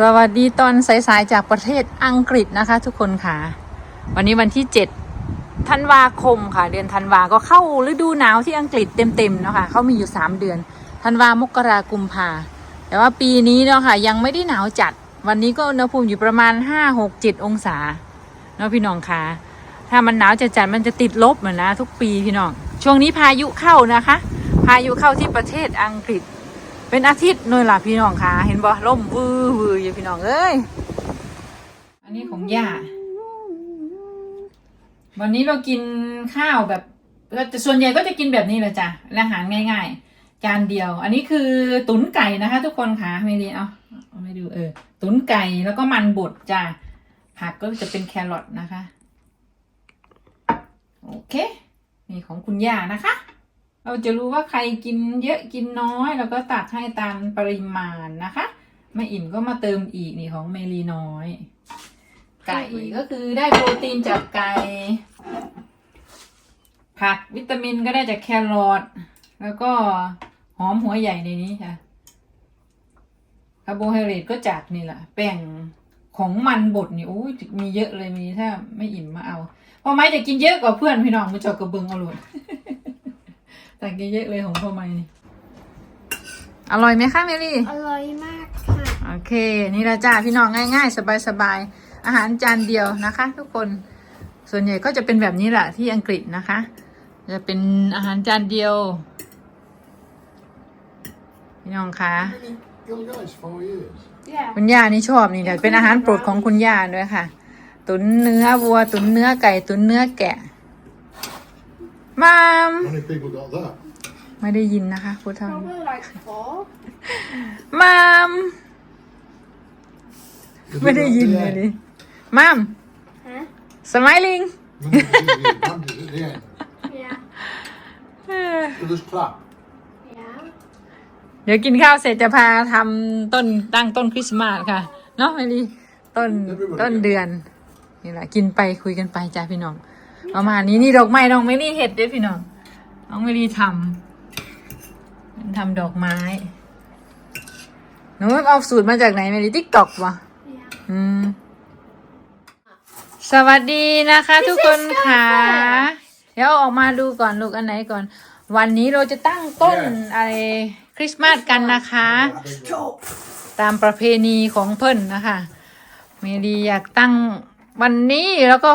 สวัสดีตอนสายๆจากประเทศอังกฤษนะคะทุกคนค่ะ วันนี้วันที่7ธันวาคมค่ะ เดือนธันวาก็เข้าฤดูหนาวที่อังกฤษเต็มๆเนาะค่ะเขามีอยู่ 3 เดือนธันวามกรากุมภาแต่ว่าปีนี้เนาะค่ะยังไม่ได้หนาวจัด วันนี้ก็อุณหภูมิอยู่ประมาณ 5 6 7 องศาเนาะพี่น้องค่ะ ถ้ามันหนาวจัดๆมันจะติดลบเหมือนนะ ทุกปีพี่น้องช่วงนี้พายุเข้านะคะ พายุเข้าที่ประเทศอังกฤษ เป็นอาทิตย์หน่อยล่ะพี่น้องค่ะ เห็นบ่ล่มวือวืออยู่พี่น้องเอ้ย อันนี้ของย่า วันนี้เรากินข้าวแบบก็จะส่วนใหญ่ก็จะกินแบบนี้แหละจ้ะอาหารง่าย ๆ จานเดียว อันนี้คือตุ๋นไก่นะคะ ทุกคนค่ะไม่ดีเอาเอาไม่ดูเออ ตุ๋นไก่แล้วก็มันบดจ้ะผักก็จะเป็นแครอทนะคะ โอเค นี่ของคุณย่านะคะ เราจะรู้ว่าใครกินเยอะกินน้อยเราก็ตักให้ตามปริมาณนะคะไม่อิ่มก็มาเติมอีกนี่ของเมลีน้อย ไก่ก็คือได้โปรตีนจากไก่ผักวิตามินก็ได้จากแครอทแล้วก็หอมหัวใหญ่ในนี้ค่ะคาร์โบไฮเดรตก็จากนี่แหละแป้งของมันบดนี่โอ้ยมีเยอะเลยมีถ้าไม่อิ่มมาเอาเพราะไม้จะกินเยอะกว่าเพื่อนพี่น้องมาจอกกระเบิงเอาเลยแต่กินเยอะเลยของพ่อไม้นี่อร่อยไหมคะเมลี่ อร่อยมากค่ะ โอเค นี่ละจ้าพี่น้องง่ายๆ สบายๆ อาหารจานเดียวนะคะ ทุกคน ส่วนใหญ่ก็จะเป็นแบบนี้แหละที่อังกฤษนะคะ จะเป็นอาหารจานเดียว พี่น้องคะ Young guys, four years. yeah คุณย่านี่ชอบนี่แหละเป็นอาหารโปรดของคุณย่าด้วยค่ะ ตุ๋นเนื้อวัว ตุ๋นเนื้อไก่ ตุ๋นเนื้อแกะ มาม How many people got that? ไม่ได้ยินนะคะพูดเท่านี้ probably like four มาม Did ไม่ you ได้ not ยิน do เลย that? ดิมาม huh สไมลิง When did you do it? When did it at the end? yeah So just clap. yeah เดี๋ยวกินข้าวเสร็จจะพาทำต้นตั้งต้นคริสต์มาสค่ะ เนาะไม่ดีต้นต้นเดือน นี่แหละกินไปคุยกันไปจ้าพี่น้อง ประมาณนี้นี่ดอกไม้น้องไม่ได้เห็ดเด้วยพี่น้องน้องไม่ได้ทำทำดอกไม้หนูเอาสูตรมาจากไหนไม่ดีติ๊กตอกวะ yeah อืมสวัสดีนะคะ ทุกคนค่ะ เดี๋ยวเอาออกมาดูก่อนลูกอันไหนก่อน วันนี้เราจะตั้งต้นอะไรคริสต์มาสกันนะคะ ตามประเพณีของเพิ่นนะคะเมดีอยากตั้งวันนี้แล้วก็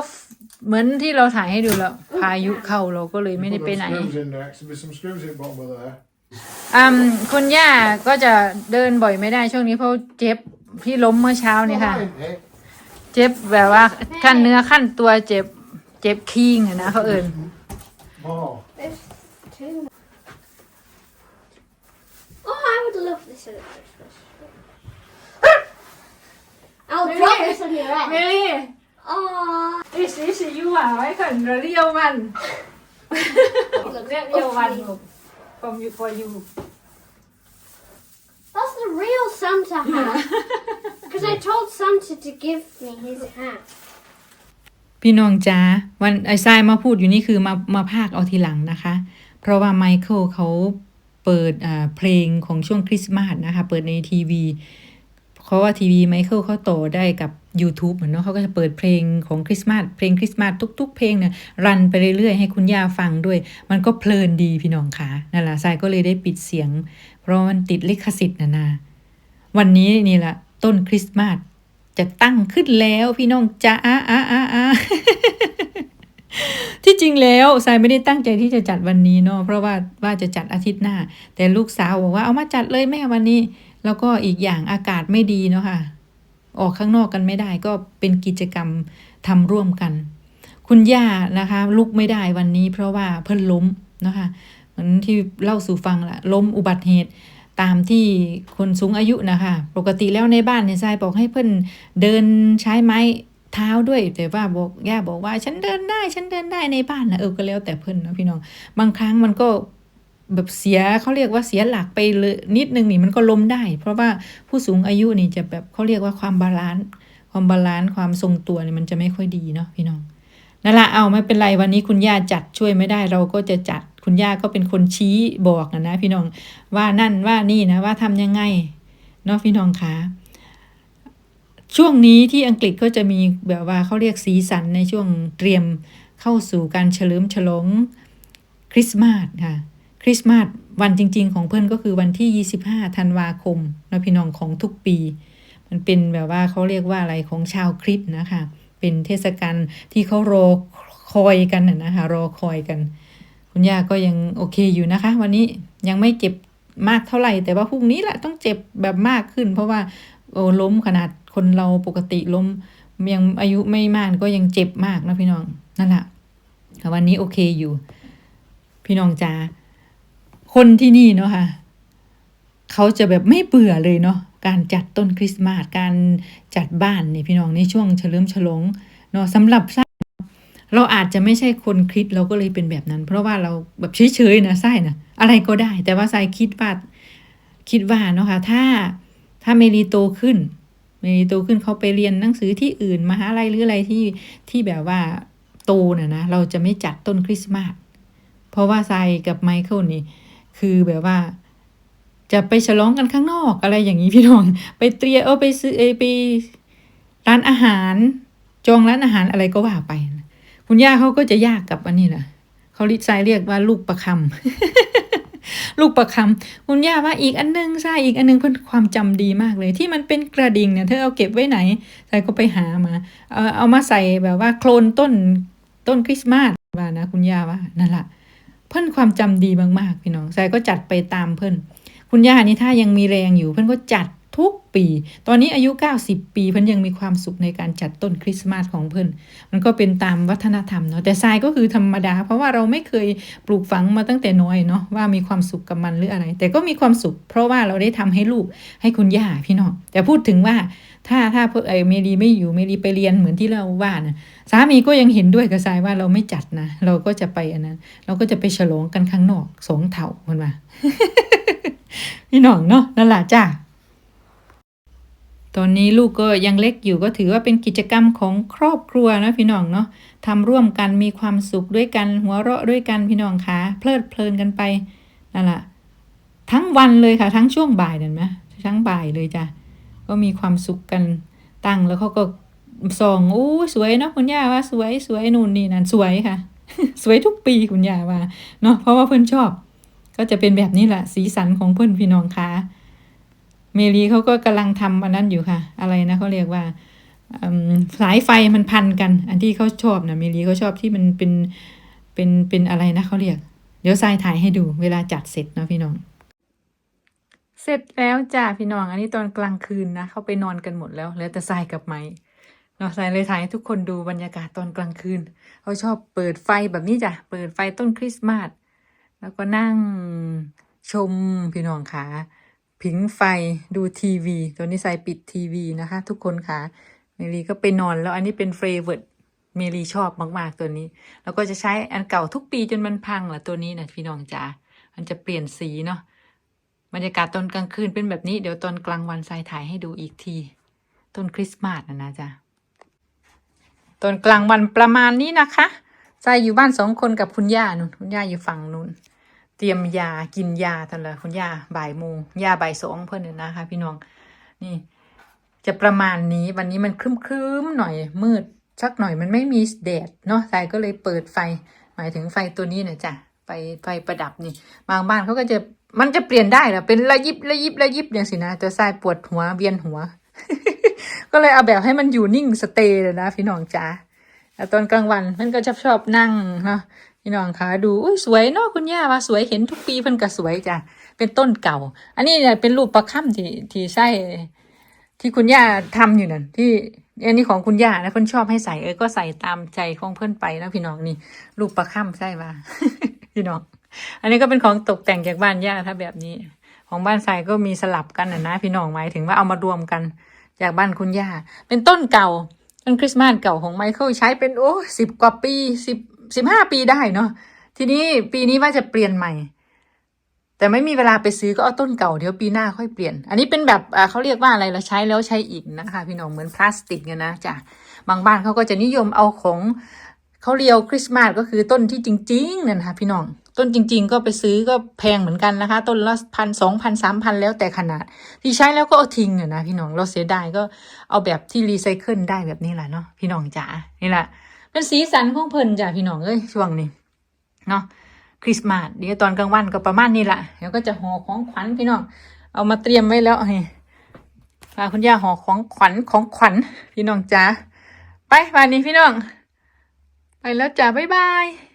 เหมือนที่เราถ่ายให้ดูแล้ว พายุเข้าเราก็เลยไม่ได้ Put ไป those ไหน screws in next. There'll be some screws in the bottom of there. อืมคุณย่าก็จะเดินบ่อยไม่ได้ช่วงนี้เพราะเจ็บที่ล้มเมื่อเช้านี่ค่ะ Fine, eh? เจ็บแบบว่าขั้นเนื้อขั้นตัวเจ็บ เจ็บคิงอะนะเขาเอิญ Oh, there's two oh I would love this at Christmas I'll drop this on your เม head ลี่ oh ดิสิสิยูอะไว้ก่อนเรียวมันเรียกเรียวมันลูก from you for you that's the real Santa hat because I told Santa to give me his hat พี่น้องจ้าวันไอ้ทรายมาพูดอยู่นี่คือมามาพากเอาทีหลังนะคะ เพราะว่าไมเคิลเขาเปิดอ่าเพลงของช่วงคริสต์มาสนะคะ เปิดในทีวีเพ ราะว่าทีวีไมเคิลเขาโตได้กับ YouTube เหมือนเนาะเขาก็จะเปิดเพลงของคริสต์มาสเพลงคริสต์มาสทุก ๆ เพลงเนี่ยรันไปเรื่อยๆ ให้คุณย่าฟังด้วย มันก็เพลินดีพี่น้องคะนั่นแหละทรายก็เลยได้ปิดเสียง เพราะมันติดลิขสิทธิ์นะนาวันนี้นี่แหละต้นคริสต์มาสจะตั้งขึ้นแล้วพี่น้องจ้าอาอาอาอาที่จริงแล้วทรายไม่ได้ตั้งใจที่จะจัดวันนี้เนาะเพราะว่าว่าจะจัดอาทิตย์หน้า แต่ลูกสาวบอกว่าเอามาจัดเลยแม่วันนี้ แล้วก็อีกอย่างอากาศไม่ดีเนาะค่ะ ออกข้างนอกกันไม่ได้ก็เป็นกิจกรรมทำร่วมกัน คุณย่านะคะ ลุกไม่ได้วันนี้เพราะว่าเพิ่นล้มนะคะเหมือนที่เล่าสู่ฟังละล้มอุบัติเหตุตามที่คนสูงอายุนะคะ ปกติแล้วในบ้านเนี่ยทรายบอกให้เพิ่นเดินใช้ไม้เท้าด้วย แต่ว่าบอกย่าบอกว่า ฉันเดินได้ ฉันเดินได้ในบ้านนะเออก็แล้วแต่เพิ่นนะพี่น้องบางครั้งมันก็ แบบเสียเขาเรียกว่าเสียหลักไปเลยนิดนึงนี่มันก็ล้มได้ เพราะว่าผู้สูงอายุนี่จะแบบเขาเรียกว่าความบาลานซ์ความบาลานซ์ความทรงตัวนี่มันจะไม่ค่อยดีเนาะพี่น้องนั่นละเอาไม่เป็นไรวันนี้คุณย่าจัดช่วยไม่ได้เราก็จะจัดคุณย่าก็เป็นคนชี้บอกนะนะพี่น้องว่านั่นว่านี่นะว่าทำยังไงเนาะพี่น้องคะช่วงนี้ที่อังกฤษก็จะมีแบบว่าเขาเรียกสีสันในช่วงเตรียมเข้าสู่การเฉลิมฉลองคริสต์มาสค่ะ คริสต์มาสวันจริง ๆ ของเพื่อนก็คือวันที่ 25 ธันวาคมนะพี่น้องของทุกปี มันเป็นแบบว่าเขาเรียกว่าอะไรของชาวคริสต์นะคะ เป็นเทศกาลที่เขารอคอยกันน่ะนะคะรอคอยกัน คุณย่าก็ยังโอเคอยู่นะคะ วันนี้ยังไม่เจ็บมากเท่าไหร่ แต่ว่าพรุ่งนี้แหละต้องเจ็บแบบมากขึ้น เพราะว่าโอ้ล้มขนาดคนเราปกติล้มยังอายุไม่มากก็ยังเจ็บมากนะพี่น้องนั่นแหละวันนี้โอเคอยู่ พี่น้องจ๋า คนที่นี่เนาะค่ะเขาจะแบบไม่เบื่อเลยเนาะการจัดต้นคริสต์มาสการจัดบ้านเนี่ยพี่น้องในช่วงเฉลิมฉลองเนาะสำหรับไส้เราอาจจะไม่ใช่คนคริสเราก็เลยเป็นแบบนั้น เพราะว่าเราแบบเฉยๆนะไส้นะอะไรก็ได้ แต่ว่าไส้คิดว่าคิดว่าเนาะค่ะถ้าถ้าเมลีโตขึ้น เมลีโตขึ้นเขาไปเรียนหนังสือที่อื่นมหาลัยหรืออะไรที่ที่แบบว่าโตน่ะนะเราจะไม่จัดต้นคริสต์มาสเพราะว่าไซกับไมเคิลนี่ คือแบบว่า จะไปฉลองกันข้างนอกอะไรอย่างนี้พี่น้อง ไปเตรียเออไปซื้อเอไปร้านอาหาร จองร้านอาหารอะไรก็ว่าไปนะคุณย่าเขาก็จะยากกับอันนี้แหละเขาลิซายเรียกว่าลูกประคำลูกประคำคุณย่าว่าอีกอันนึงใช่อีกอันนึงเพื่อนความจำดีมากเลย ที่มันเป็นกระดิ่งเนี่ยเธอเอาเก็บไว้ไหนใส่ก็ไปหามาเอาเอามาใส่แบบว่าโคลนต้นต้นคริสต์มาสว่านะคุณย่าว่านั่นแหละ เพื่อนความจำดีมากๆพี่น้องใส่ก็จัดไปตามเพื่อนคุณย่านี่ถ้ายังมีแรงอยู่เพื่อนก็จัดทุกปี ตอนนี้อายุ 90 ปีเพื่อนยังมีความสุขในการจัดต้นคริสต์มาสของเพื่อนมันก็เป็นตามวัฒนธรรมเนาะ แต่ทรายก็คือธรรมดา เพราะว่าเราไม่เคยปลูกฝังมาตั้งแต่น้อยเนาะว่ามีความสุขกับมันหรืออะไร แต่ก็มีความสุข เพราะว่าเราได้ทำให้ลูกให้คุณย่าพี่น้อง แต่พูดถึงว่า ถ้าถ้าเพื่อไอเมรีไม่อยู่เมรีไปเรียนเหมือนที่เราว่านะสามีก็ยังเห็นด้วยกับทรายว่าเราไม่จัดนะ เราก็จะไปอันนั้น เราก็จะไปฉลองกันข้างนอกสองเถ่าคนว่าพี่น้องเนาะนั่นแหละจ้าตอนนี้ลูกก็ยังเล็กอยู่ก็ถือว่าเป็นกิจกรรมของครอบครัวนะพี่น้องเนาะทำร่วมกันมีความสุขด้วยกัน หัวเราะด้วยกันพี่น้องคะเพลิดเพลินกันไปนั่นแหละทั้งวันเลยค่ะ ทั้งช่วงบ่ายเห็นไหมทั้งบ่ายเลยจ้ะ ก็มีความสุขกันตั้งแล้วเขาก็ส่องอู้สวยเนาะคุณย่าว่าสวยสวยนู่นนี่นั่นสวยค่ะ สวยทุกปีคุณย่าว่าเนาะเพราะว่าเพื่อนชอบ ก็จะเป็นแบบนี้แหละสีสันของเพื่อนพี่น้องค่ะเมลีเขาก็กำลังทำอันนั้นอยู่ค่ะ อะไรนะเขาเรียกว่าสายไฟมันพันกัน อันที่เขาชอบนะเมลีเขาชอบที่มันเป็นเป็นเป็นอะไรนะเขาเรียก เดี๋ยวทรายถ่ายให้ดูเวลาจัดเสร็จเนาะพี่น้อง เสร็จแล้วจ้าพี่น้องอันนี้ตอนกลางคืนนะเขาไปนอนกันหมดแล้วเหลือแต่ทรายกับไม้เนาะทรายเลยถ่ายให้ทุกคนดูบรรยากาศตอนกลางคืนเขาชอบเปิดไฟแบบนี้จ้ะเปิดไฟต้นคริสต์มาสแล้วก็นั่งชมพี่น้องขาผิงไฟดูทีวี ตัวนี้ใส่ปิดทีวีนะคะ ทุกคนค่ะเมลีก็ไปนอนแล้วอันนี้เป็นเฟรเวิร์ดเมลีชอบมาก ๆ ตัวนี้ แล้วก็จะใช้อันเก่าทุกปีจนมันพังแหละตัวนี้นะพี่น้องจ๋ามันจะเปลี่ยนสีเนาะ บรรยากาศตอนกลางคืนเป็นแบบนี้เดี๋ยวตอนกลางวันใส่ถ่ายให้ดูอีกที ต้นคริสต์มาสนะนะจ๊ะตอนกลางวันประมาณนี้นะคะใส่อยู่บ้านสองคนกับคุณย่านุ่นคุณย่าอยู่ฝั่งนู้นเตรียมยากินยาทันเลยคุณย่าบ่ายโมงยาบ่ายสองเพื่อนน่ะนะคะ พี่น้องนี่ จะประมาณนี้วันนี้มันครึ้มๆหน่อยมืดสักหน่อยมันไม่มีแดดเนาะทรายก็เลยเปิดไฟ หมายถึงไฟตัวนี้นะจ้ะไฟไฟประดับนี่ บางบ้านเขาก็จะ มันจะเปลี่ยนได้หรอเป็นระยิบระยิบระยิบอย่างสินะแต่ทรายปวดหัวเวียนหัว ก็เลยเอาแบบให้มันอยู่นิ่งสเตย์เลยนะพี่น้องจ้าแต่ตอนกลางวันมันก็ชอบชอบนั่งเนาะพี่น้องคะดูอุ้ยสวยเนาะคุณย่าว่าสวยเห็นทุกปีเพิ่นก็สวยจ้ะเป็นต้นเก่า อันนี้เนี่ยเป็นรูปประค่ำที่ที่ใส่ที่คุณย่าทำอยู่นั่นที่อันนี้ของคุณย่านะเพิ่นชอบให้ใส่เออก็ใส่ตามใจของเพิ่นไปนะพี่น้องนี่รูปประค่ำใช่ป่ะพี่น้อง อันนี้ก็เป็นของตกแต่งจากบ้านย่าถ้าแบบนี้ ของบ้านทรายก็มีสลับกันนะนะพี่น้องหมายถึงว่าเอามารวมกันจากบ้านคุณย่า เป็นต้นเก่าต้นคริสต์มาสเก่าของไมเคิลใช้เป็นโอ้สิบกว่าปีสิบสิบห้าปีได้เนาะทีนี้ปีนี้ว่าจะเปลี่ยนใหม่ แต่ไม่มีเวลาไปซื้อก็เอาต้นเก่าเดี๋ยวปีหน้าค่อยเปลี่ยน อันนี้เป็นแบบเขาเรียกว่าอะไรเราใช้แล้วใช้อีกนะคะ พี่น้องเหมือนพลาสติกเนี่ยนะจ้ะบางบ้านเขาก็จะนิยมเอาของเขาเรียวคริสต์มาสก็คือต้นที่จริงๆนั่นค่ะพี่น้อง ต้นจริง ๆ ก็ไปซื้อก็แพงเหมือนกันนะคะ ต้นละพันสองพันสามพันแล้วแต่ขนาด ที่ใช้แล้วก็เอาทิ้งอะนะพี่น้องเราเสียดายก็เอาแบบที่รีไซเคิลได้แบบนี้แหละเนาะพี่น้องจ๋านี่แหละเป็นสีสันของเพลินจ้ะพี่น้องเอ้ยช่วงนี้เนาะคริสต์มาสเดี๋ยวตอนกลางวันก็ประมาณนี้แหละเดี๋ยวก็จะห่อของขวัญพี่น้องเอามาเตรียมไว้แล้วให้พาคุณย่าห่อของขวัญของขวัญพี่น้องจ๋าไปวันนี้พี่น้อง ไปแล้วจ้าบ๊ายบาย